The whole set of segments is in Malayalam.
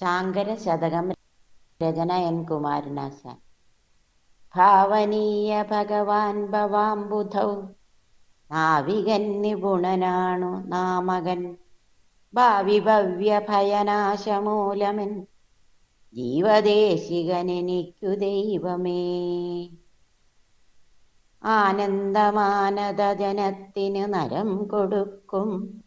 ശാങ്കര ശതകം രചന എൻ കുമാരനാശാൻ. ഭാവനീയ ഭഗവാൻ ഭവാംബുധൗ. നാവികൻ നിപുണനാണു നാമകൻ. ഭാവി ഭവ്യ ഭയനാശമൂലമൻ. ജീവദേശികനെനിക്കു ദൈവമേ. ആനന്ദമാനദ ജനത്തിനു നരം കൊടുക്കും.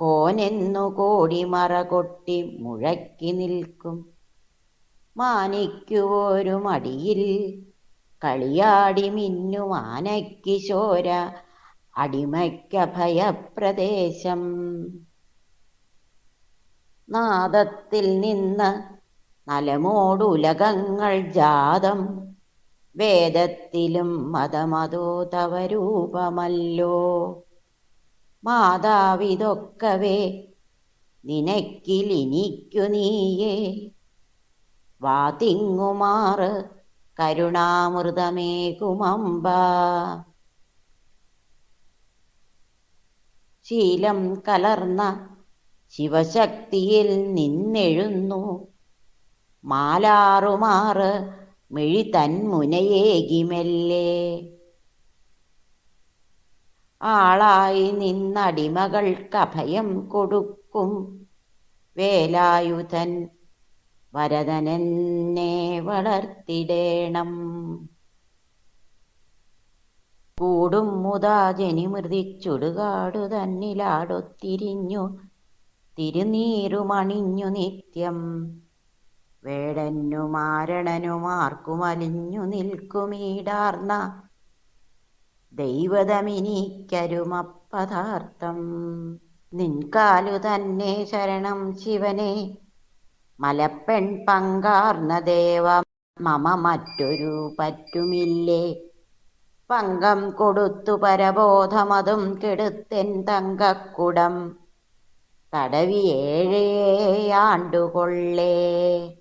കോനെന്നു കോടിമറ കൊട്ടി മുഴക്കി നിൽക്കും. മാനിക്കുവോരു മടിയിൽ കളിയാടി മിന്നും ആനയ്ക്ക് ചോര അടിമയ്ക്കഭയപ്രദേശം. നാദത്തിൽ നിന്ന് നലമോടുലകങ്ങൾ ജാതം വേദത്തിലും മതമതോ തവ രൂപമല്ലോ മാതാവിതൊക്കവേ നിനക്കിലിനിക്കു നീയേ വാതിങ്ങുമാറ് കരുണാമൃതമേകുമമ്പ. ശീലം കലർന്ന ശിവശക്തിയിൽ നിന്നെഴുന്നു. മാലാറുമാറ് മിഴി തന്മുനയേകിമെല്ലേ ആളായി നിന്നടിമകൾക്കഭയം കൊടുക്കും. വേലായുധൻ വരദനെന്നെ വളർത്തിടേണം. കൂടും മുതാ ജനിമൃതിച്ചുടുകാടു തന്നിലാടൊത്തിരിഞ്ഞു. തിരുനീരുമണിഞ്ഞു നിത്യം. വേടനുമാരണനുമാർക്കുമലിഞ്ഞു നിൽക്കുമീടാർന്ന ദൈവതമിനിക്കരുമപ്പദാർത്ഥം. നിൻകാലു തന്നെ ശരണം ശിവനെ. മലപ്പെൺ പങ്കാർന്ന ദേവ മമ മറ്റൊരു പറ്റുമില്ലേ? പങ്കം കൊടുത്തു പരബോധമതും കെടുത്തെൻ തങ്കക്കുടം. തടവി ഏഴേ ആണ്ടുകൊള്ളേ.